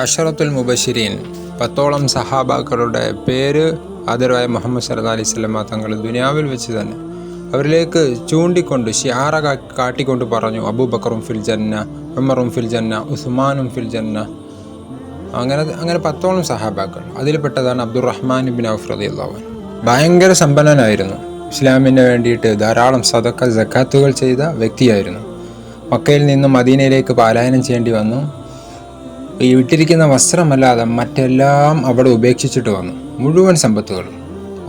അഷറത്തുൽ മുബഷിരീൻ പത്തോളം സഹാബാക്കളുടെ പേര് ആദരവായ മുഹമ്മദ് സല്ലാ അലൈഹി സ്വലമ തങ്ങൾ ദുനിയാവിൽ വെച്ച് തന്നെ അവരിലേക്ക് ചൂണ്ടിക്കൊണ്ട് ഷിയാറ കാട്ടിക്കൊണ്ട് പറഞ്ഞു അബൂബക്കറും ഫിൽ ജന്ന ഉമറും ഫിൽ ജന്ന ഉസ്മാനും ഫിൽ ജന്ന. അങ്ങനെ അങ്ങനെ പത്തോളം സഹാബാക്കൾ. അതിൽപ്പെട്ടതാണ് അബ്ദുറഹ്മാൻ ബിൻ ഔഫ് അൻഹു. ഭയങ്കര സമ്പന്നനായിരുന്നു. ഇസ്ലാമിന് വേണ്ടിയിട്ട് ധാരാളം സദക്ക ജക്കാത്തുകൾ ചെയ്ത വ്യക്തിയായിരുന്നു. മക്കയിൽ നിന്നും മദീനയിലേക്ക് പാലായനം ചെയ്യേണ്ടി വന്നു. ഈ വിട്ടിരിക്കുന്ന വസ്ത്രമല്ലാതെ മറ്റെല്ലാം അവിടെ ഉപേക്ഷിച്ചിട്ട് വന്നു. മുഴുവൻ സമ്പത്തുകളും.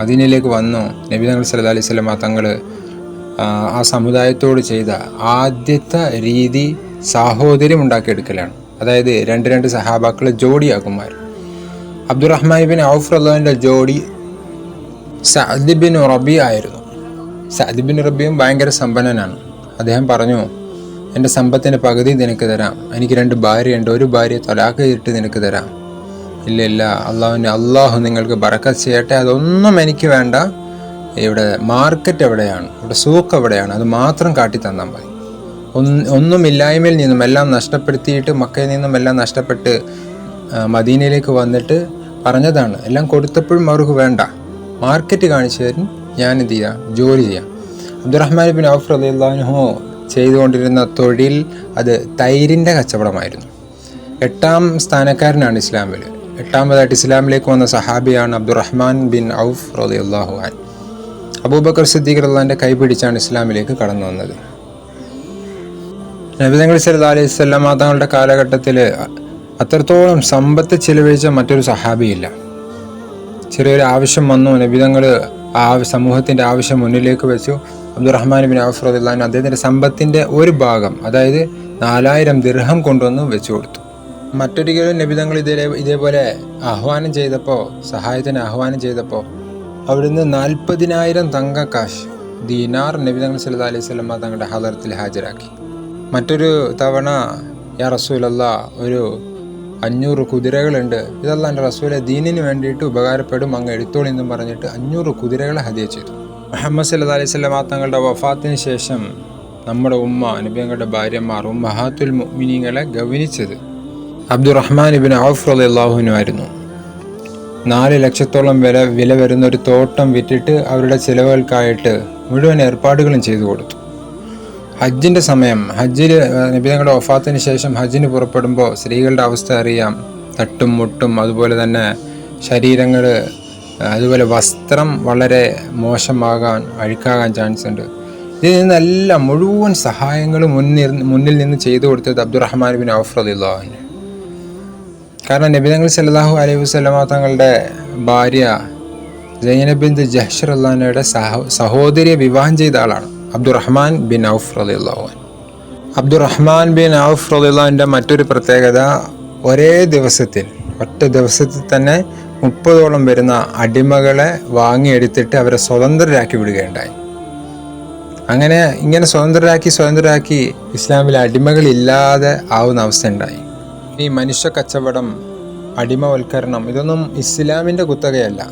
മദീനയിലേക്ക് വന്നു. നബി തങ്ങൾ സല്ലല്ലാഹു അലൈഹി വസല്ലമ തങ്ങൾ ആ സമുദായത്തോട് ചെയ്ത ആദ്യത്തെ രീതി സാഹോദര്യം ഉണ്ടാക്കിയെടുക്കലാണ്. അതായത് രണ്ട് രണ്ട് സഹാബാക്കളെ ജോഡിയാക്കുമാർ. അബ്ദുറഹ്മാൻ ബിൻ ഔഫ് റഹ്ലാന്റെ ജോഡി സഅദ് ബിൻ റബി ആയിരുന്നു. സഅദ് ബിൻ റബിയും ഭയങ്കര സമ്പന്നനാണ്. അദ്ദേഹം പറഞ്ഞു എന്റെ സമ്പത്തിന്റെ പകുതി നിനക്ക് തരാം. എനിക്ക് രണ്ട് ഭാര്യയുണ്ട്. ഒരു ഭാര്യ തൊലാക്ക് ചെയ്തിട്ട് നിനക്ക് തരാം. ഇല്ല ഇല്ല. അള്ളാഹുവിന്റെ അള്ളാഹു നിങ്ങൾക്ക് ബറക്കത്ത് ചെയ്യട്ടെ. അതൊന്നും എനിക്ക് വേണ്ട. ഇവിടെ മാർക്കറ്റ് എവിടെയാണ്? ഇവിടെ സൂക്ക് എവിടെയാണ്? അത് മാത്രം കാട്ടി തന്നാൽ മതി. ഒന്നും ഒന്നുമില്ലായ്മയിൽ നിന്നും എല്ലാം നഷ്ടപ്പെടുത്തിയിട്ട് മക്കയിൽ നിന്നും എല്ലാം നഷ്ടപ്പെട്ട് മദീനയിലേക്ക് വന്നിട്ട് പറഞ്ഞതാണ്. എല്ലാം കൊടുത്തപ്പോഴും അവർക്ക് വേണ്ട. മാർക്കറ്റ് കാണിച്ചു തരും. ഞാൻ എന്ത് ചെയ്യാം? ജോലി ചെയ്യാം. അബ്ദുറഹ്മാൻ ബിൻ ഔഫ് റലിഹു ചെയ്തുകൊണ്ടിരുന്ന തൊഴിൽ അത് തൈരിന്റെ കച്ചവടമായിരുന്നു. എട്ടാം സ്ഥാനക്കാരനാണ് ഇസ്ലാമിൽ. എട്ടാമതായിട്ട് ഇസ്ലാമിലേക്ക് വന്ന സഹാബിയാണ് അബ്ദുറഹ്മാൻ ബിൻ ഔഫ് റളിയല്ലാഹു അൻ. അബൂബക്കർ സിദ്ദീഖ് കൈ പിടിച്ചാണ് ഇസ്ലാമിലേക്ക് കടന്നു വന്നത്. നബിതങ്ങൾ സല്ലല്ലാഹു അലൈഹി വസല്ലമ തങ്ങളുടെ കാലഘട്ടത്തിൽ അത്രത്തോളം സമ്പത്ത് ചിലവഴിച്ച മറ്റൊരു സഹാബിയില്ല. ചെറിയൊരു ആവശ്യം വന്നു. നബിതങ്ങൾ ആ സമൂഹത്തിന്റെ ആവശ്യം മുന്നിലേക്ക് വെച്ചു. അബ്ദുറഹ്മാൻ ബിൻ അൻഹു അദ്ദേഹത്തിന്റെ സമ്പത്തിന്റെ ഒരു ഭാഗം അതായത് നാലായിരം ദിർഹം കൊണ്ടുവന്ന് വെച്ചു കൊടുത്തു. മറ്റൊരിക്കലും നബിതങ്ങൾ ഇതേ ഇതേപോലെ ആഹ്വാനം ചെയ്തപ്പോൾ സഹായത്തിന് ആഹ്വാനം ചെയ്തപ്പോൾ അവിടുന്ന് നാൽപ്പതിനായിരം തങ്കക്കാശ് ദീനാർ നബിതങ്ങൾ സല്ല അലൈഹി സ്വലമ തങ്ങളുടെ ഹദർത്തിൽ ഹാജരാക്കി. മറ്റൊരു തവണ യാ റസൂലല്ല ഒരു അഞ്ഞൂറ് കുതിരകളുണ്ട്. ഇതല്ല എന്റെ റസൂലെ ദീനിന് വേണ്ടിയിട്ട് ഉപകാരപ്പെടും അങ്ങ് എടുത്തോളി എന്നും പറഞ്ഞിട്ട് അഞ്ഞൂറ് കുതിരകളെ ഹതിയ ചെയ്തു. മുഹമ്മദ് സല്ലാ അലൈഹി വസല്ലമ തങ്ങളുടെ വഫാത്തിന് ശേഷം നമ്മുടെ ഉമ്മ നബിയങ്ങളുടെ ഭാര്യമാർ മഹാത്തുൽ മുഅ്മിനീങ്ങളെ ഗവനിച്ചത് അബ്ദുറഹ്മാൻ ഇബിൻ ഔഫ് അള്ളാഹുവിനും ആയിരുന്നു. നാല് ലക്ഷത്തോളം വില വില വരുന്ന ഒരു തോട്ടം വിറ്റിട്ട് അവരുടെ ചിലവുകൾക്കായിട്ട് മുഴുവൻ ഏർപ്പാടുകളും ചെയ്തു കൊടുത്തു. ഹജ്ജിന്റെ സമയം ഹജ്ജിൽ നബിതങ്ങളുടെ ഒഫാത്തിന് ശേഷം ഹജ്ജിന് പുറപ്പെടുമ്പോൾ സ്ത്രീകളുടെ അവസ്ഥ അറിയാം. തട്ടും മുട്ടും അതുപോലെ തന്നെ ശരീരങ്ങൾ അതുപോലെ വസ്ത്രം വളരെ മോശമാകാൻ അഴുക്കാകാൻ ചാൻസ് ഉണ്ട്. ഇതിൽ നിന്നെല്ലാം മുഴുവൻ സഹായങ്ങളും മുന്നിൽ മുന്നിൽ നിന്ന് ചെയ്തു കൊടുത്തത് അബ്ദുറഹ്മാൻ ബിൻ ഔഫ് കാരണം നബിതങ്ങൾ സല്ലാഹു അലൈഹി വസല്ലമ തങ്ങളുടെ ഭാര്യ സൈനബിന്ദ് ജഹ്ഷർ അള്ളഹാനയുടെ സഹോ സഹോദരിയെ വിവാഹം ചെയ്ത ആളാണ് അബ്ദുറഹ്മാൻ ബിൻ ഔഫ് റളിയല്ലാഹു അബ്ദുറഹ്മാൻ ബിൻ ഔഫ് റളിയല്ലാഹുവിന്റെ മറ്റൊരു പ്രത്യേകത ഒരേ ദിവസത്തിൽ ഒറ്റ ദിവസത്തിൽ തന്നെ മുപ്പതോളം വരുന്ന അടിമകളെ വാങ്ങിയെടുത്തിട്ട് അവരെ സ്വതന്ത്രരാക്കി വിടുകയുണ്ടായി. അങ്ങനെ ഇങ്ങനെ സ്വതന്ത്രരാക്കി സ്വതന്ത്രരാക്കി ഇസ്ലാമിൽ അടിമകളില്ലാതെ ആവുന്ന അവസ്ഥ ഉണ്ടായി ഈ മനുഷ്യ കച്ചവടം അടിമവൽക്കരണം ഇതൊന്നും ഇസ്ലാമിന്റെ കുത്തകയല്ല.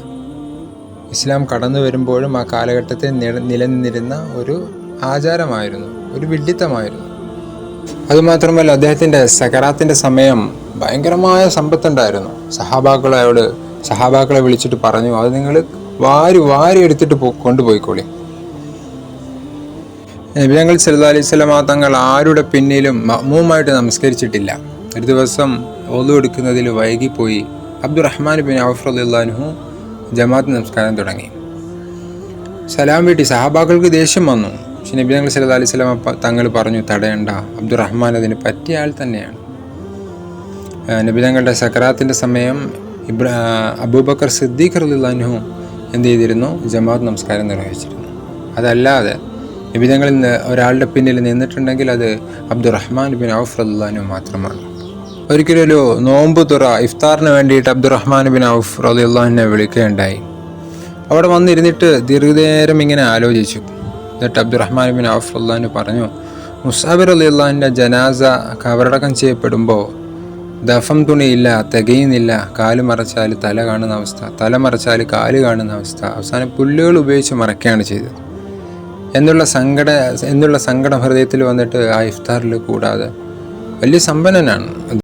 ഇസ്ലാം കടന്നു വരുമ്പോഴും ആ കാലഘട്ടത്തിൽ നിലനിന്നിരുന്ന ഒരു ആചാരമായിരുന്നു ഒരു വിഡ്ഢിത്തമായിരുന്നു. അതുമാത്രമല്ല അദ്ദേഹത്തിന്റെ സകറാത്തിന്റെ സമയം ഭയങ്കരമായ സമ്പത്തുണ്ടായിരുന്നു. സഹാബാക്കളോട് സഹാബാക്കളെ വിളിച്ചിട്ട് പറഞ്ഞു അത് നിങ്ങൾ വാരി വാരി എടുത്തിട്ട് കൊണ്ടുപോയിക്കോളി. നബിയങ്ങൾ സല്ലല്ലാഹു അലൈഹി സ്വലമ തങ്ങൾ ആരുടെ പിന്നിലും മഹ്മൂമായിട്ട് നമസ്കരിച്ചിട്ടില്ല. ഒരു ദിവസം ഒതു എടുക്കുന്നതിൽ വൈകിപ്പോയി അബ്ദുറഹ്മാൻ ബിൻ ഔഫ് റളിയല്ലാഹു ജമാഅത്ത് നമസ്കാരം തുടങ്ങി. സലാം വീട്ടി സഹാബാക്കൾക്ക് ദേഷ്യം വന്നു. പക്ഷെ നബി തങ്ങൾ സല്ലല്ലാഹു അലൈഹി സ്വലമ തങ്ങൾ പറഞ്ഞു തടയണ്ട അബ്ദുറഹ്മാൻ അതിന് പറ്റിയ ആൾ തന്നെയാണ്. നബി തങ്ങളുടെ സമയം ഇബ്ര അബൂബക്കർ സിദ്ദീഖ് റളിയല്ലാഹു എന്ത് ചെയ്തിരുന്നു? ജമാഅത്ത് നമസ്കാരം നിർവഹിച്ചിരുന്നു. അതല്ലാതെ നിബിധങ്ങളിൽ ഒരാളുടെ പിന്നിൽ നിന്നിട്ടുണ്ടെങ്കിൽ അത് അബ്ദുറഹ്മാൻ ബിൻ ഔഫ് റളിയല്ലാഹു മാത്രമാണ്. ഒരിക്കലൊരു നോമ്പ് തുറ ഇഫ്താറിന് വേണ്ടിയിട്ട് അബ്ദുറഹ്മാൻ ബിൻ ഔഫ് റളിയല്ലാഹുവിനെ വിളിക്കുകയുണ്ടായി. അവിടെ വന്നിരുന്നിട്ട് ദീർഘനേരം ഇങ്ങനെ ആലോചിച്ചു. എന്നിട്ട് അബ്ദുറഹ്മാൻ ബിൻ ഔഫ് റളിയല്ലാഹു പറഞ്ഞു മുസാബിർ റളിയല്ലാഹുവിന്റെ ജനാസ കബറടക്കം ചെയ്യപ്പെടുമ്പോൾ ദഫം തുണിയില്ല തികയുന്നില്ല. കാൽ മറച്ചാൽ തല കാണുന്ന അവസ്ഥ. തല മറച്ചാൽ കാൽ കാണുന്ന അവസ്ഥ. അവസാനം പുല്ലുകൾ ഉപയോഗിച്ച് മറക്കുകയാണ് ചെയ്തത്. എന്നുള്ള സങ്കട എന്നുള്ള സങ്കടം ഹൃദയത്തിൽ വന്നിട്ട് ആ ഇഫ്താറിൽ കൂടാതെ വലിയ സമ്പന്നനാണ്.